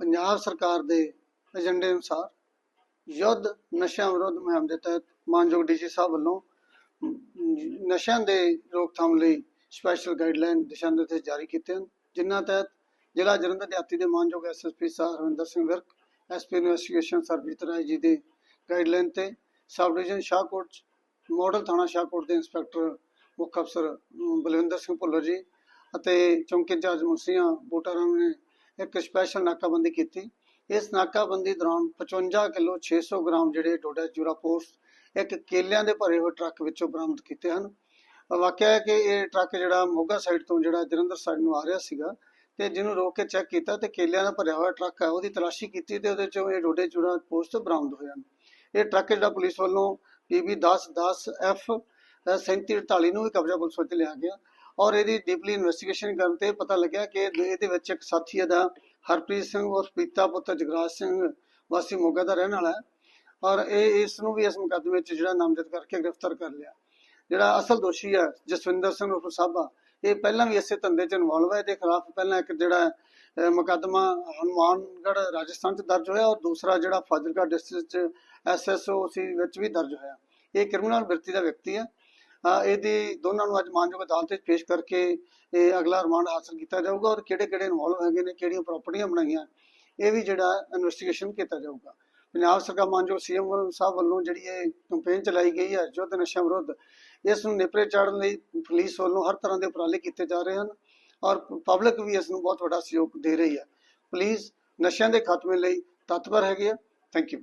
ਪੰਜਾਬ ਸਰਕਾਰ ਦੇ ਏਜੰਡੇ ਅਨੁਸਾਰ ਯੁੱਧ ਨਸ਼ਿਆਂ ਵਿਰੁੱਧ ਮੁਹਿੰਮ ਦੇ ਤਹਿਤ ਮਾਨਯੋਗ ਡੀਜੀ ਸਾਹਿਬ ਵੱਲੋਂ ਨਸ਼ਿਆਂ ਦੇ ਰੋਕਥਾਮ ਲਈ ਸਪੈਸ਼ਲ ਗਾਈਡਲਾਈਨ ਦਿਸ਼ਾ ਨਿਰਦੇਸ਼ ਜਾਰੀ ਕੀਤੇ ਹਨ, ਜਿਨ੍ਹਾਂ ਤਹਿਤ ਜ਼ਿਲ੍ਹਾ ਜਲੰਧਰ ਦਿਹਾਤੀ ਦੇ ਮਾਨਯੋਗ ਐਸਐਸਪੀ ਸਾਹਿਬ ਹਰਵਿੰਦਰ ਸਿੰਘ ਵਿਰਕ ਐਸਪੀ ਇਨਵੈਸਟੀਗੇਸ਼ਨ ਸਰਬਜੀਤ ਰਾਏ ਜੀ ਦੇ ਗਾਈਡਲਾਈਨ ਤੇ ਸਬ ਡਿਵੀਜ਼ਨ ਸ਼ਾਹਕੋਟ 'ਚ ਮਾਡਲ ਥਾਣਾ ਸ਼ਾਹਕੋਟ ਦੇ ਇੰਸਪੈਕਟਰ ਮੁੱਖ ਅਫਸਰ ਬਲਵਿੰਦਰ ਸਿੰਘ ਭੁੱਲਰ ਜੀ ਅਤੇ ਚੌਂਕੀ ਇੰਚਾਰਜ ਮੁੰਸੀਆਂ ਬੋਟਾਰਾਮ ਨੇ ਇੱਕ ਸਪੈਸ਼ਲ ਨਾਕਾਬੰਦੀ ਕੀਤੀ। ਇਸ ਨਾਕਾਬੰਦੀ ਦੌਰਾਨ 55 ਕਿਲੋ 600 ਗ੍ਰਾਮ ਜਿਹੜੇ ਡੋਡਾ ਚੂਰਾ ਪੋਸਟ ਇੱਕ ਕੇਲਿਆਂ ਦੇ ਭਰੇ ਹੋਏ ਟਰੱਕ ਵਿੱਚੋਂ ਬਰਾਮਦ ਕੀਤੇ ਹਨ। ਵਾਕਿਆ ਹੈ ਕਿ ਇਹ ਟਰੱਕ ਜਿਹੜਾ ਮੋਗਾ ਸਾਈਡ ਤੋਂ ਜਿਹੜਾ ਜਲੰਧਰ ਸਾਈਡ ਨੂੰ ਆ ਰਿਹਾ ਸੀਗਾ ਤੇ ਜਿਹਨੂੰ ਰੋਕ ਕੇ ਚੈੱਕ ਕੀਤਾ ਤੇ ਕੇਲਿਆਂ ਦਾ ਭਰਿਆ ਹੋਇਆ ਟਰੱਕ ਹੈ, ਉਹਦੀ ਤਲਾਸ਼ੀ ਕੀਤੀ ਤੇ ਉਹਦੇ ਚੋਂ ਇਹ ਡੋਡੇ ਚੂਰਾ ਪੋਸਟ ਬਰਾਮਦ ਹੋਏ ਹਨ। ਇਹ ਟਰੱਕ ਜਿਹੜਾ ਪੁਲਿਸ ਵੱਲੋਂ PB 10 10 F 3748 ਨੂੰ ਵੀ ਕਬਜ਼ਾ ਪੁਲਿਸ ਵਿੱਚ ਲਿਆ ਗਿਆ। ਔਰ ਇਹਦੀ ਡੀਪਲੀ ਇਨਵੈਸਟੀਗੇਸ਼ਨ ਕਰਨ ਤੇ ਪਤਾ ਲੱਗਿਆ ਕਿ ਇਹਦੇ ਵਿੱਚ ਇੱਕ ਸਾਥੀ ਦਾ ਹਰਪ੍ਰੀਤ ਸਿੰਘ ਉਰਫ ਪੀਤਾ ਪੁੱਤਰ ਜਗਰਾਜ ਸਿੰਘ ਵਾਸੀ ਮੋਗਾ ਦਾ ਰਹਿਣ ਵਾਲਾ ਹੈ। ਔਰ ਇਹ ਇਸ ਨੂੰ ਵੀ ਇਸ ਮੁਕੱਦਮੇ ਵਿੱਚ ਜਿਹੜਾ ਨਾਮਜ਼ਦ ਕਰਕੇ ਗ੍ਰਿਫਤਾਰ ਕਰ ਲਿਆ। ਜਿਹੜਾ ਅਸਲ ਦੋਸ਼ੀ ਹੈ ਜਸਵਿੰਦਰ ਸਿੰਘ ਉਰਫ ਸਾਬਾ, ਇਹ ਪਹਿਲਾਂ ਵੀ ਇਸੇ ਧੰਦੇ 'ਚ ਇਨਵੋਲਵ ਹੈ ਇਹਦੇ ਖਿਲਾਫ ਪਹਿਲਾਂ ਇੱਕ ਜਿਹੜਾ ਮੁਕੱਦਮਾ ਹਨੂਮਾਨਗੜ੍ਹ ਰਾਜਸਥਾਨ 'ਚ ਦਰਜ ਹੋਇਆ ਔਰ ਦੂਸਰਾ ਜਿਹੜਾ ਫਾਜ਼ਿਲਕਾ ਡਿਸਟ੍ਰਿਕਟ 'ਚ ਐਸਐਸਓ ਸੀ ਵਿੱਚ ਵੀ ਦਰਜ ਹੋਇਆ। ਇਹ ਕ੍ਰਿਮੀਨਲ ਬਿਰਤੀ ਦਾ ਵਿਅਕਤੀ ਹੈ ਇਹਦੀ ਦੋਨਾਂ ਨੂੰ ਅੱਜ ਮਾਨਯੋਗ ਅਦਾਲਤ ਵਿੱਚ ਪੇਸ਼ ਕਰਕੇ ਇਹ ਅਗਲਾ ਰਿਮਾਂਡ ਹਾਸਲ ਕੀਤਾ ਜਾਊਗਾ ਔਰ ਕਿਹੜੇ ਕਿਹੜੇ ਇਨਵੋਲਵ ਹੈਗੇ ਨੇ, ਕਿਹੜੀਆਂ ਪ੍ਰਾਪਰਟੀਆਂ ਬਣਾਈਆਂ, ਇਹ ਵੀ ਜਿਹੜਾ ਇਨਵੈਸਟੀਗੇਸ਼ਨ ਕੀਤਾ ਜਾਊਗਾ। ਪੰਜਾਬ ਸਰਕਾਰ ਮਾਨਯੋਗ ਸੀਐਮ ਸਾਹਿਬ ਵੱਲੋਂ ਜਿਹੜੀ ਇਹ ਕੈਂਪੇਨ ਚਲਾਈ ਗਈ ਹੈ, ਯੁੱਧ ਨਸ਼ਾ ਵਿਰੁੱਧ, ਇਸ ਨੂੰ ਨਿਪਰੇ ਚਾੜਨ ਲਈ ਪੁਲਿਸ ਵੱਲੋਂ ਹਰ ਤਰ੍ਹਾਂ ਦੇ ਉਪਰਾਲੇ ਕੀਤੇ ਜਾ ਰਹੇ ਹਨ ਔਰ ਪਬਲਿਕ ਵੀ ਇਸ ਨੂੰ ਬਹੁਤ ਵੱਡਾ ਸਹਿਯੋਗ ਦੇ ਰਹੀ ਹੈ। ਪੁਲਿਸ ਨਸ਼ਿਆਂ ਦੇ ਖਾਤਮੇ ਲਈ ਤਤਪਰ ਹੈਗੇ ਆ ਥੈਂਕ ਯੂ।